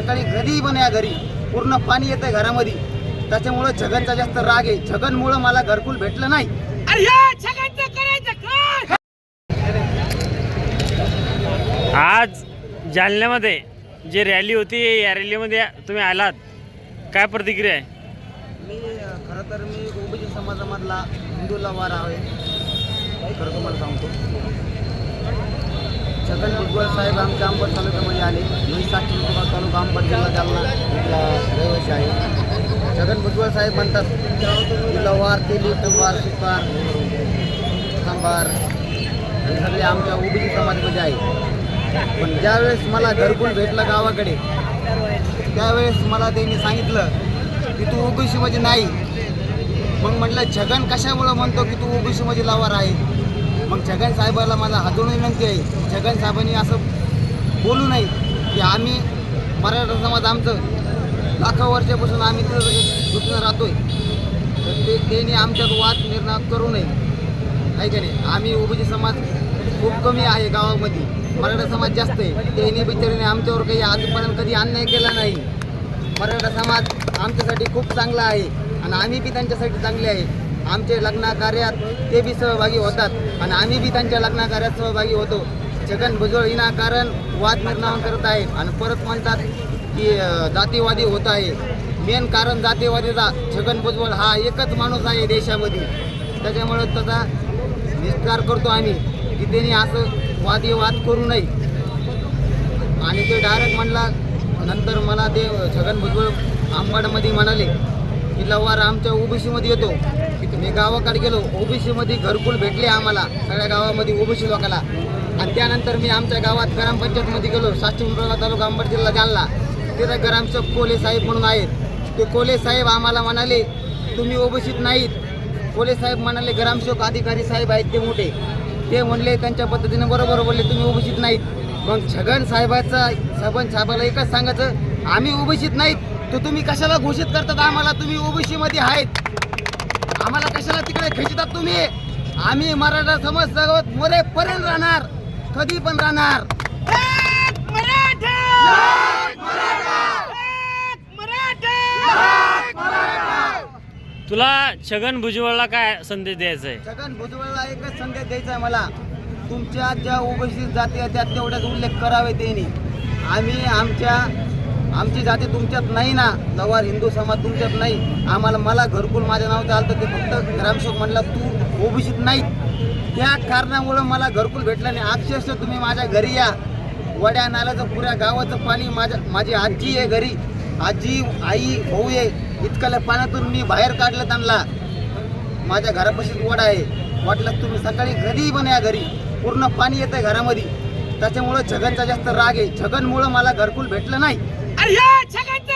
सकाळी कधीही पण या घरी. पूर्ण पाणी येतंय घरामध्ये. त्याच्यामुळं छगनचा जास्त राग आहे. छगनमुळं मला घरकुल भेटलं नाही. आज जालन्यामध्ये जी रॅली होती या रॅलीमध्ये तुम्ही आलात. काय प्रतिक्रिया आहे? मी खरं तर मी ओबीसी समाजामधला हिंदूला वार आहे. खरं तुम्हाला सांगतो. छगन भुजबळ साहेब आमच्या अंबड तालुक्यामध्ये आले. मी साक्षी विभाग तालुका अंबड जिल्हा जालना इथला रहिवासी आहे. छगन भुजबळ साहेब म्हणतात लवार तेली तंबार सुपार सांबार हे सगळे आमच्या ओबीसी समाजामध्ये आहे. पण ज्यावेळेस मला घरकुल भेटलं गावाकडे त्यावेळेस मला त्यांनी सांगितलं की तू ओबीसीमध्ये नाही. मग म्हटलं छगन कशामुळं म्हणतो की तू ओबीसीमध्ये लावार आहे? मग छगन साहेबाला माझा हातून विनंती आहे. छगन साहेबांनी असं बोलू नये की आम्ही मराठा समाज आमचं लाखो वर्षापासून आम्ही तिथं दुखणं राहतोय. तर ते त्यांनी आमच्यात वाद निर्णय करू नये. आहे का नाही? आम्ही ओबीसी समाज खूप कमी आहे गावामध्ये. मराठा समाज जास्त आहे. त्यांनी बिचारीने आमच्यावर काही आजपर्यंत कधी अन्याय केला नाही. मराठा समाज आमच्यासाठी खूप चांगला आहे आणि आम्ही बी त्यांच्यासाठी चांगले आहे. आमचे लग्न कार्यात ते बी सहभागी होतात. आणि आम्ही बी त्यांच्या लग्न कार्यात सहभागी होतो. छगन भुजबळ विनाकारण वाद निर्माण करत आहेत आणि परत म्हणतात की जातीवादी होत आहे. मेन कारण जातीवादीचा छगन भुजबळ हा एकच माणूस आहे देशामध्ये. त्याच्यामुळं त्याचा निस्कार करतो आम्ही. की त्यांनी असं वादी वाद करू नये. आणि ते डायरेक्ट म्हणला नंतर मला ते छगन भुजबळ आंबाडमध्ये म्हणाले की लवार आमच्या ओबीसीमध्ये येतो. मी गावाकडे गेलो ओबीसीमध्ये घरकुल भेटले आम्हाला सगळ्या गावामध्ये ओबीसी लोकांना आणि त्यानंतर मी आमच्या गावात ग्रामपंचायतमध्ये गेलो सातशे पिंपळगाव तालुका अंबड जिल्हा जालना. तिथं ग्रामसेवक कोले साहेब म्हणून आहेत. ते कोले साहेब आम्हाला म्हणाले तुम्ही ओबीसीत नाहीत. कोले साहेब म्हणाले ग्रामसेवक अधिकारी साहेब आहेत ते मोठे. ते म्हणले त्यांच्या पद्धतीने बरोबर बोलले तुम्ही ओबीसीत नाहीत. मग छगन साहेबाचा सबन साहेबाला एकच सांगायचं आम्ही ओबीसीत नाहीत तर तुम्ही कशाला घोषित करतात आम्हाला? तुम्ही ओबीसीमध्ये आहेत. आम्हाला कशाला तिकडे खेचतात तुम्ही? आम्ही मराठा समाज सर्वात मोरेपर्यंत राहणार कधी पण राहणार. एक मराठा! एक मराठा! तुला छगन भुजबळला काय संदेश द्यायचा आहे छगन भुजबळला एकच संदेश द्यायचा आहे मला. तुमच्या ज्या ओबीसी जाती आहेत त्यात तेवढ्याच उल्लेख करावे त्यांनी. आम्ही आमच्या आमची जाती तुमच्यात नाही ना. लवार हिंदू समाज तुमच्यात नाही. आम्हाला मला घरकुल माझ्या नावचं आलं तर ते फक्त ग्रामसेवक म्हणला तू ओबीसीत नाही. त्या कारणामुळं मला घरकुल भेटलं नाही. अक्षरशः तुम्ही माझ्या घरी या. वड्या नाल्याचं पुऱ्या गावाचं पाणी माझ्या माझी आजी आहे घरी. आजी आई भाऊ आहे. इतक्याला पाण्यातून मी बाहेर काढलं त्यांना. माझ्या घरापाशीच वडा आहे. वाटलं तुम्ही सकाळी घरी पण या घरी. पूर्ण पाणी येतं घरामध्ये. त्याच्यामुळं छगनचा जास्त राग आहे. छगनमुळं मला घरकुल भेटलं नाही. अरे या जगात